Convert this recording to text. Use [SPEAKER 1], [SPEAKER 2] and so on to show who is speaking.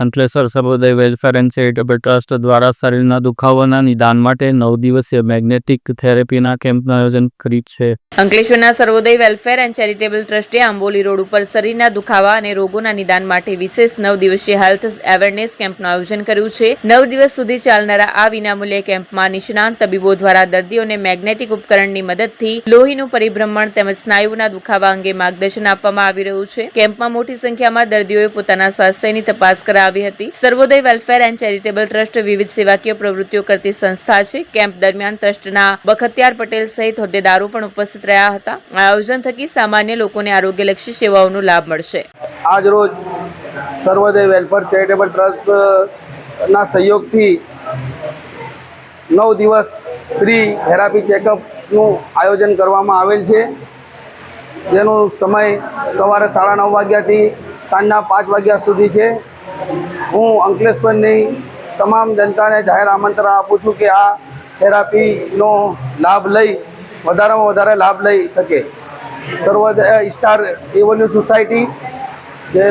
[SPEAKER 1] Ankleshwar Sarvoday welfare and charitable trust દ્વારા શરીરના દુખાવાના નિદાન માટે નવ દિવસીય મેગ્નેટિક થેરેપીના કેમ્પનું આયોજન કર્યું છે.
[SPEAKER 2] અંકલેશ્વરના સર્વોદય વેલફેર એન્ડ ચેરિટેબલ ટ્રસ્ટે આંબોલી રોડ ઉપર શરીરના દુખાવા અને રોગોના નિદાન માટે વિશેષ નવ દિવસીય હેલ્થ અવેરનેસ કેમ્પનું આયોજન કર્યું છે. નવ દિવસ સુધી ચાલનારા આ વિનામૂલ્ય કેમ્પમાં નિષ્ણાંત તબીબો દ્વારા દર્દીઓને મેગ્નેટિક ઉપકરણની મદદથી લોહીનું પરિભ્રમણ તેમજ સ્નાયુના દુખાવા અંગે માર્ગદર્શન આપવામાં આવી રહ્યું છે. કેમ્પમાં મોટી સંખ્યામાં દર્દીઓએ પોતાના સ્વાસ્થ્યની તપાસ કરાવી હતી. Sarvoday welfare and charitable trust વિવિધ સેવાકીય પ્રવૃત્તિઓ કરતી સંસ્થા છે. કેમ્પ દરમિયાન ટ્રસ્ટના બખતિયાર પટેલ સહિત હોદ્દેદારો પણ ઉપસ્થિત રહ્યા હતા. આ આયોજન થકી સામાન્ય લોકોને આરોગ્યલક્ષી સેવાઓનો લાભ મળશે.
[SPEAKER 3] આજ રોજ સર્વોદય વેલફેર ચેરિટેબલ ટ્રસ્ટના સહયોગથી નવ દિવસ ફ્રી થેરાપી ચેકઅપનું આયોજન કરવામાં આવેલ છે. જેનો સમય સવારે સાડા નવ વાગ્યાથી સાંજના પાંચ વાગ્યા સુધી છે. હું અંકલેશ્વરની તમામ જનતાને જાહેર આમંત્રણ આપું છું કે આ થેરાપીનો લાભ લઈ, વધારેમાં વધારે લાભ લઈ શકે. સર્વ સ્ટાર એવન્યુ સોસાયટી, જે